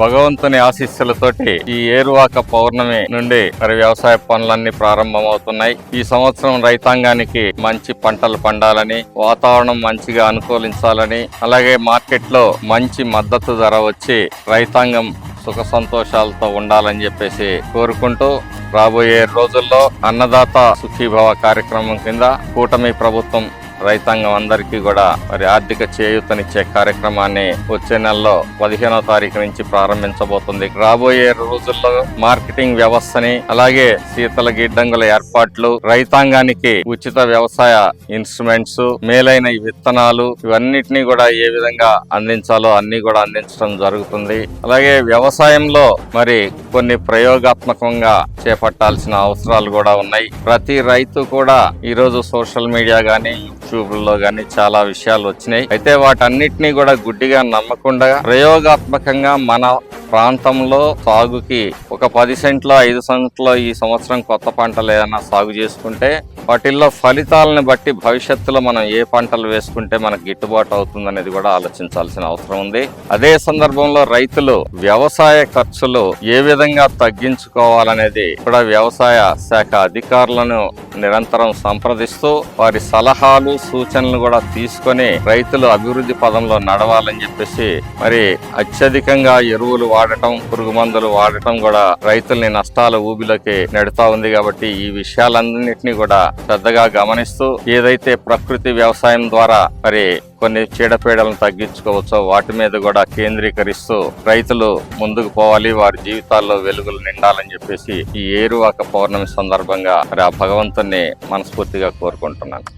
భగవంతుని ఆశీస్సులతోటి ఈ ఏరువాక పౌర్ణమి నుండి మరి వ్యవసాయ పనులన్నీ ప్రారంభమవుతున్నాయి. ఈ సంవత్సరం రైతాంగానికి మంచి పంటలు పండాలని వాతావరణం మంచిగా అనుకూలించాలని అలాగే మార్కెట్లో మంచి మద్దతు ధర వచ్చి రైతాంగం సుఖ సంతోషాలతో ఉండాలని చెప్పేసి కోరుకుంటూ రాబోయే రోజుల్లో అన్నదాత సుఖీభవ కార్యక్రమం కింద కూటమి ప్రభుత్వం రైతాంగం అందరికీ కూడా మరి ఆర్థిక చేయూతనిచ్చే కార్యక్రమాన్ని వచ్చే నెలలో పదిహేనో తారీఖు నుంచి ప్రారంభించబోతుంది. రాబోయే రోజుల్లో మార్కెటింగ్ వ్యవస్థని అలాగే శీతల గిడ్డంగుల ఏర్పాట్లు రైతాంగానికి ఉచిత వ్యవసాయ ఇన్స్ట్రుమెంట్స్ మేలైన విత్తనాలు ఇవన్నిటినీ కూడా ఏ విధంగా అందించాలో అన్ని కూడా అందించడం జరుగుతుంది. అలాగే వ్యవసాయంలో మరి కొన్ని ప్రయోగాత్మకంగా చేపట్టాల్సిన అవసరాలు కూడా ఉన్నాయి. ప్రతి రైతు కూడా ఈరోజు సోషల్ మీడియా కానీ యూట్యూబ్లో చాలా విషయాలు వచ్చినాయి. అయితే వాటన్నిటినీ కూడా గుడ్డిగా నమ్మకుండా ప్రయోగాత్మకంగా మన ప్రాంతంలో సాగుకి ఒక పది సెంట్లో ఐదు సెంట్లో ఈ సంవత్సరం కొత్త పంటలు ఏదైనా సాగు చేసుకుంటే వాటిల్లో ఫలితాలను బట్టి భవిష్యత్తులో మనం ఏ పంటలు వేసుకుంటే మనకు గిట్టుబాటు అవుతుంది అనేది కూడా ఆలోచించాల్సిన అవసరం ఉంది. అదే సందర్భంలో రైతులు వ్యవసాయ ఖర్చులు ఏ విధంగా విధంగా తగ్గించుకోవాలనేది కూడా వ్యవసాయ శాఖ అధికారులను నిరంతరం సంప్రదిస్తూ వారి సలహాలు సూచనలు కూడా తీసుకొని రైతులు అభివృద్ధి పదంలో నడవాలని చెప్పేసి మరి అత్యధికంగా ఎరువులు వాడటం పురుగు మందులు వాడటం కూడా రైతుల్ని నష్టాల ఊబిలోకి నెడుతా ఉంది కాబట్టి ఈ విషయాలన్నింటినీ కూడా శ్రద్ధగా గమనిస్తూ ఏదైతే ప్రకృతి వ్యవసాయం ద్వారా మరి కొన్ని చీడపీడలను తగ్గించుకోవచ్చో. వాటి మీద కూడా కేంద్రీకరిస్తూ రైతులు ముందుకు పోవాలి. వారి జీవితాల్లో వెలుగులు నిండాలని చెప్పేసి ఈ ఏరువాక పౌర్ణమి సందర్భంగా మరి ఆ భగవంతుని మనస్ఫూర్తిగా కోరుకుంటున్నాను.